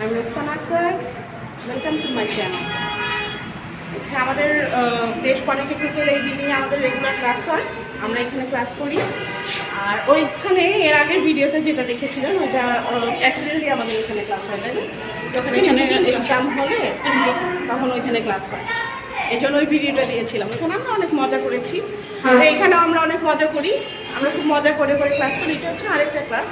আমি Ruksan Akhtar welcome to my channel আচ্ছা আমাদের দেশ পলিটেকনিক্যাল এই বিল্ডিংয়ে আমাদের রেগুলার ক্লাস হয়। আমরা এখানে ক্লাস করি। আর ওইখানে এর আগের ভিডিওতে যেটা দেখেছিলেন ওইটা অ্যাক্সিডেন্টলি আমাদের এখানে ক্লাস হয় তাই যখন এখানে এক্সাম হবে তখন ওইখানে ক্লাস হয়। এই জন্য ওই ভিডিওটা দিয়েছিলাম। ওখানে আমরা অনেক মজা করেছি। আর এখানেও আমরা অনেক মজা করি। আমরা খুব মজা করে করে ক্লাস করি। এটা হচ্ছে আরেকটা ক্লাস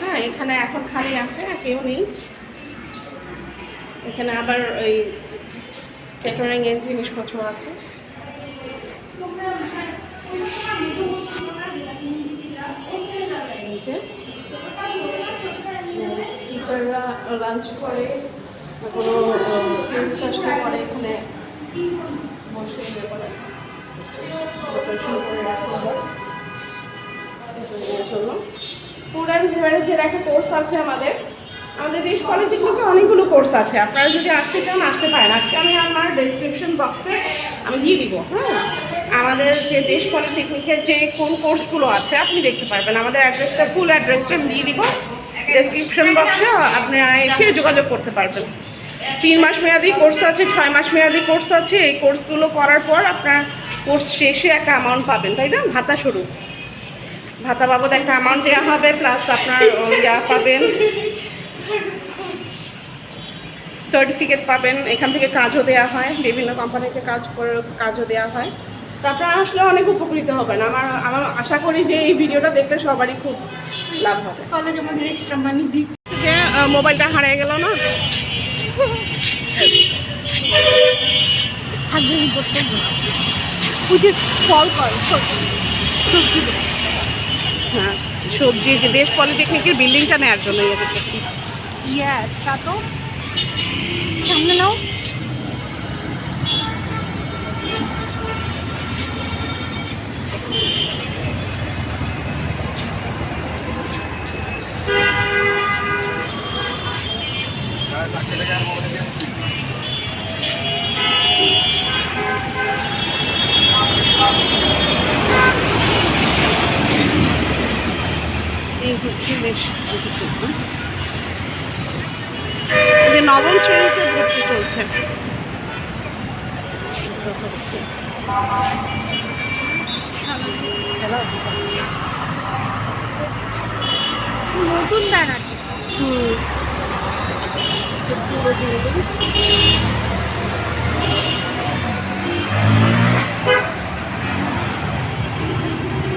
হ্যাঁ এখানে এখন খালি আছে আর কেউ নেই। এখানে আবার ওই ক্যাটারিং এর জিনিসপত্র আছে। টিচাররা লাঞ্চ করে কোনো আসলে পরে এখানে বসে ইয়ে করে করে ফুড অ্যান্ড বেভারেজের একটা কোর্স আছে আমাদের। আমাদের দেশ পলিটেকনিকে অনেকগুলো কোর্স আছে। আপনারা যদি আসতে চান, আসতে পারেন। আজকে আমি আমার ডেসক্রিপশন বক্সে আমি দিয়ে দিব হ্যাঁ? আমাদের যে দেশ পলিটেকনিকের যে কোন কোর্সগুলো আছে, আপনি দেখতে পারবেন। আমাদের অ্যাড্রেসটা ফুল অ্যাড্রেসটা আমি দিয়ে দিব। ডেসক্রিপশন বক্সে আপনারা এসে যোগাযোগ করতে পারবেন। তিন মাস মেয়াদি কোর্স আছে, ছয় মাস মেয়াদি কোর্স আছে। এই কোর্সগুলো করার পর আপনার কোর্স শেষে একটা অ্যামাউন্ট পাবেন, তাই না? ভাতা স্বরূপ। ভাতা বাবদ একটা অ্যামাউন্ট দেওয়া হবে প্লাস আপনার ইয়া পাবেন। সার্টিফিকেট পাবেন এখান থেকে কাজও দেওয়া হয় বিভিন্ন কোম্পানিতে কাজ করে কাজও দেওয়া হয়। তো আপনারা আসলে অনেক উপকৃত হবেন। আমার আমার আশা করি যে এই ভিডিওটা দেখলে সবারই খুব লাভ হবে। কলেজ আমাদের এক্সট্রা মানি দিক যে মোবাইলটা হারিয়ে গেল না? ফল কর সবজি হ্যাঁ সবজি দেশ পলিটেকনিকের বিল্ডিংটা নেওয়ার জন্য ইয়ে করতেছি ইয়া তা তো। xong nó nấu. নবম শ্রেণীতে ভর্তি চলছে। নতুন হুম।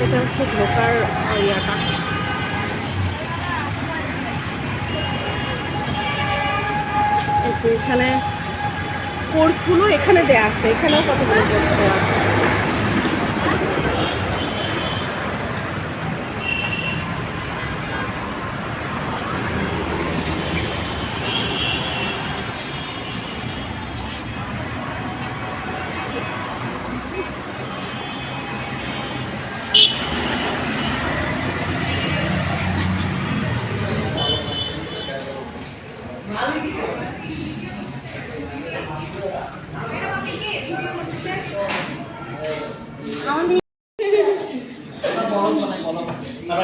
এটা হচ্ছে ঢোকার ইয়াটা এই যে এখানে কোর্সগুলো এখানে দেওয়া আছে এখানেও কতগুলো কোর্স দেওয়া আছে?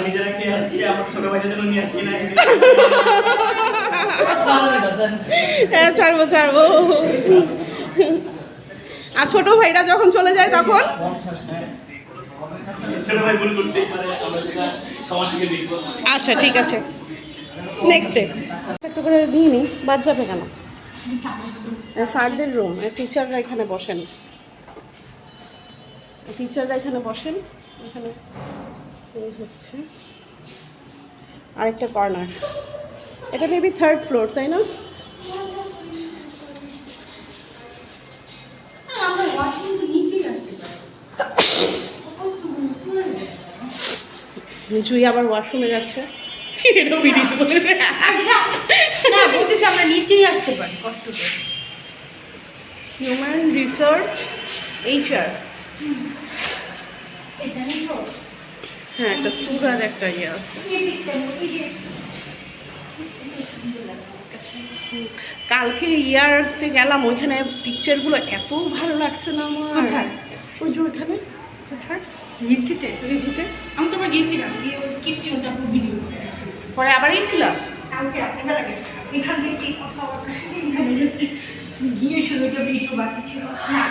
নিজেরা খেয়ে আসছি আমার ছোট ভাইদের জন্য নিয়ে আসছি না হ্যাঁ ছাড়বো ছাড়বো। আর ছোট ভাইরা যখন চলে যায় তখন? আচ্ছা ঠিক আছে। নেক্সট ডে একটু করে নিয়ে নি বাদ যাবে কেন? স্যারদের রুম টিচাররা এখানে বসেন। টিচাররা এখানে বসেন এখানে। এই হচ্ছে আরেকটা কর্নার। এটা মেবি থার্ড ফ্লোর তাই না? জুই আবার ওয়াশরুমে যাচ্ছে। ভিডিও আচ্ছা না বলতেছি আমরা নিচেই আসতে পারি কষ্ট করে। হিউম্যান রিসার্চ এইচআর হ্যাঁ একটা সুরার একটা ইয়ে আছে। কালকে ইয়ারতে গেলাম ওইখানে পিকচারগুলো এত ভালো লাগছে না আমার। কোথায়? ওই যে ওইখানে। কোথায়? রিদ্ধিতে? রিধিতে আমি তোমার গেছিলাম গিয়ে ওই কিচেনটা ভিডিও পরে আবার গেছিলাম কালকে রাত্রেবেলা গেছি এখান থেকে কথাবার্তা শুনে গিয়ে শুধু ভিডিও বাকি ছিল। না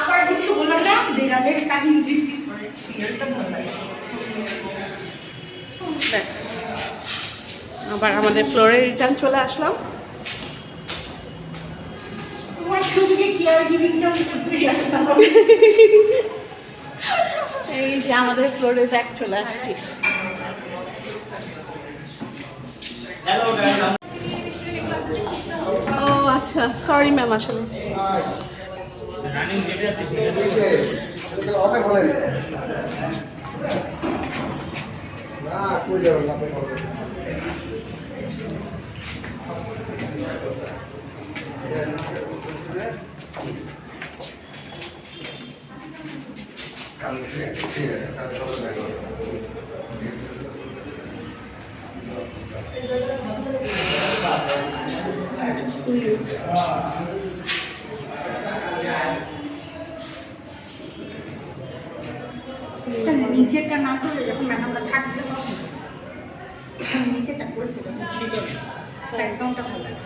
আবার কিছু বললাম না বেড়ালের কাহিনী রিসিভ করে সিরিয়ালটা ভালো লাগে। ব্যাস। আবার আমাদের ফ্লোরে রিটার্ন চলে আসলাম। এই যে আমাদের ফ্লোরে ব্যাক চলে আসছি। ও আচ্ছা। সরি ম্যাম আসলে। রানিং যেটা আছে সেটা অনেক ভালো না নিচেরটা না যখন তখন নিচেরটা একদমটা ভালো লাগে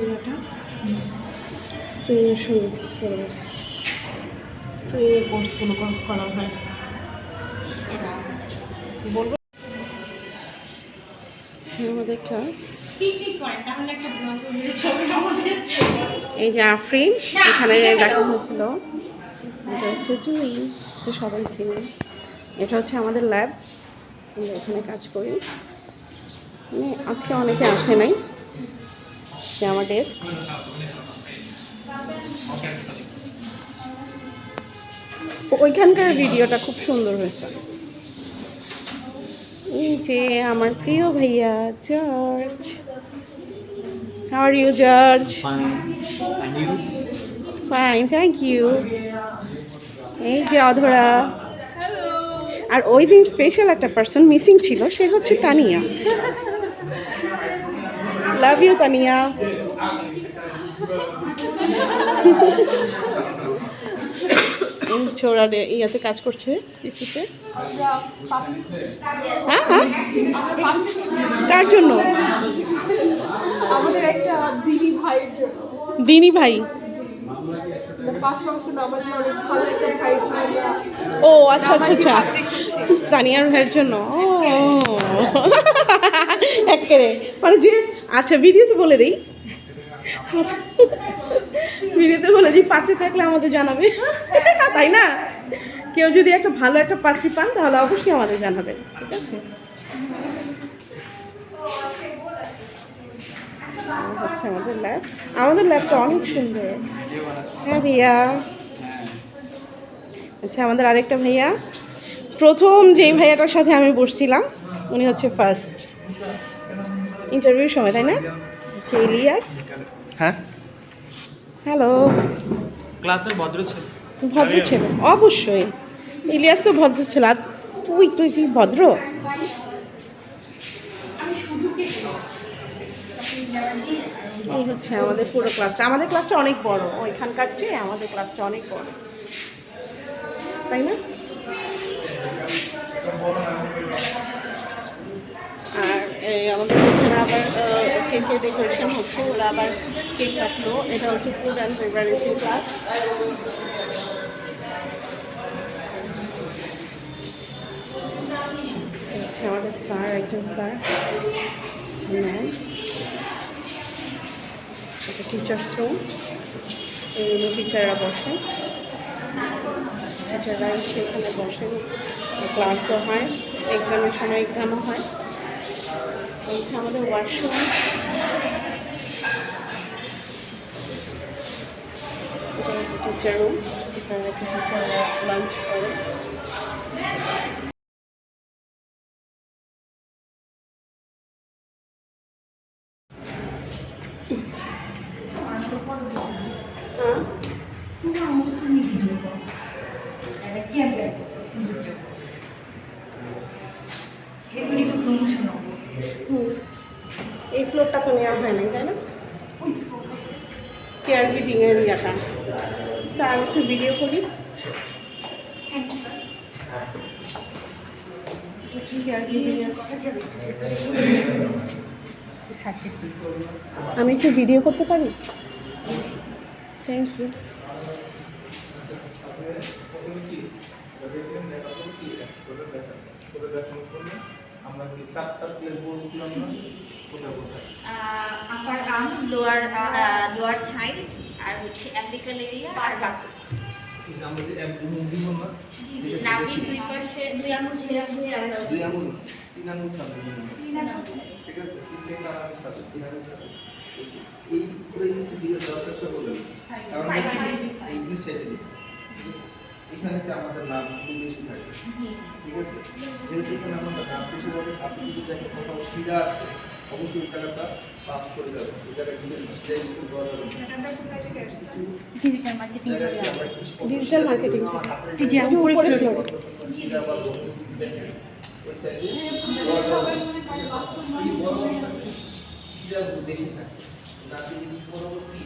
ইয়েটা কোর্সগুলো করা হয় বলব আমাদের ক্লাস এই যে আফরিন এখানে দেখা হয়েছিল। এটা হচ্ছে জুই তো সবাই চিনি। এটা হচ্ছে আমাদের ল্যাব আমরা এখানে কাজ করি। মানে আজকে অনেকে আসে নাই যে আমার ডেস্ক ওইখানকার ভিডিওটা খুব সুন্দর হয়েছে। এই যে আমার প্রিয় ভাইয়া George how are you George fine thank you এই যে অধরা। আর ওই দিন স্পেশাল একটা পার্সন মিসিং ছিল সে হচ্ছে তানিয়া। Love you Tania. এই ছোড়া ইয়াতে কাজ করছে পিসিতে। হ্যাঁ হ্যাঁ। কার জন্য? আমাদের একটা দিদি ভাইয়ের জন্য। দিনী ভাই। ও আচ্ছা আচ্ছা আচ্ছা। তানিয়ার ভাইয়ের জন্য? ও। একেবারে মানে যে আচ্ছা ভিডিওতে বলে দিই। ভিডিওতে বলে দিই পাত্রী থাকলে আমাদের জানাবে। তাই না? কেউ যদি একটা ভালো একটা পাত্রী পান তাহলে অবশ্যই আমাদের জানাবেন। ঠিক আছে? হচ্ছে আমাদের ল্যাব আমাদের ল্যাবটা অনেক সুন্দর। হ্যাঁ ভাইয়া। আচ্ছা আমাদের আরেকটা ভাইয়া। প্রথম যে ভাইয়াটার সাথে আমি বসছিলাম উনি হচ্ছে ফার্স্ট ইন্টারভিউর সময় তাই না? ইলিয়াস। হ্যাঁ। হ্যালো ক্লাসের ভদ্র ছিল। ভদ্র ছিল। অবশ্যই। ইলিয়াস তো ভদ্র ছিল। আর তুই তুই কি ভদ্র? এই হচ্ছে আমাদের পুরো ক্লাসটা আমাদের ক্লাসটা অনেক বড়। ওইখানকার চেয়ে আমাদের ক্লাসটা অনেক বড়। তাই না? আর এই আমাদের হচ্ছে। ওরা আবার এটা হচ্ছে অ্যান্ড ক্লাস আমাদের স্যার একজন স্যার এটা টিচার্স রুম এই রুমে টিচাররা বসে। টিচাররা এসে এখানে বসেন ক্লাসও হয় এক্সামের সময় এক্সামও হয়। হচ্ছে আমাদের ওয়াশরুম টিচার রুম এখানে টিচাররা লাঞ্চ করে। এই ফ্লোরটা তো নেওয়া হয় নাই, তাই না? কেয়ার গিভিং এর ইয়াটা। স্যার একটু ভিডিও করি। আমি একটু ভিডিও করতে পারি? থ্যাংক ইউ আমরা কি চারটা প্লেস বলছিলাম না? কোথায় কোথায়? Upper arm lower lower thigh আর হচ্ছে অ্যাম্বিকাল এরিয়া আর বাকু আমরা যে এক মুভি না? জি জি নাভির দুই পাশে দুই আঙুল ছেড়ে ছেড়ে আমরা দুই আঙুল তিন আঙুল ছাড়বে তিন আঙুল ঠিক আছে তিন থেকে চার আঙুল ছাড়বে তিন আঙুল ছাড়বে। এই পুরো নিচে দেওয়ার চেষ্টা করবেন কারণ এই দুই সাইডে দিকে এখানে তো আমাদের নাম খুব বেশি থাকে। ঠিক আছে? যেহেতু এখানে আমাদের নাম বেশি থাকে আপনি যদি দেখেন কোথাও শিরা আছে অবশ্যই জায়গাটা পাস করে যাবে ওই জায়গায় দিলে দেওয়া যাবে ডিজিটাল মার্কেটিং হাতের এই যে জায়গায় উপরে উপরে ফ্লোরে। ফ্লোরে। শিরা বা বন্ধু যদি দেখেন, ওই সাইডে দেওয়া যাবে না। কি শিরাগুলো বেশি থাকে। এই পরবর্তী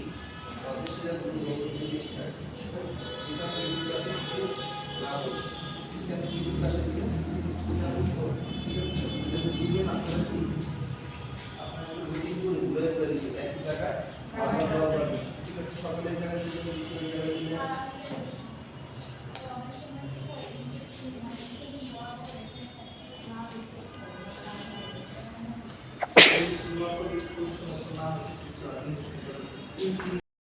আমাদের শিরাগুলো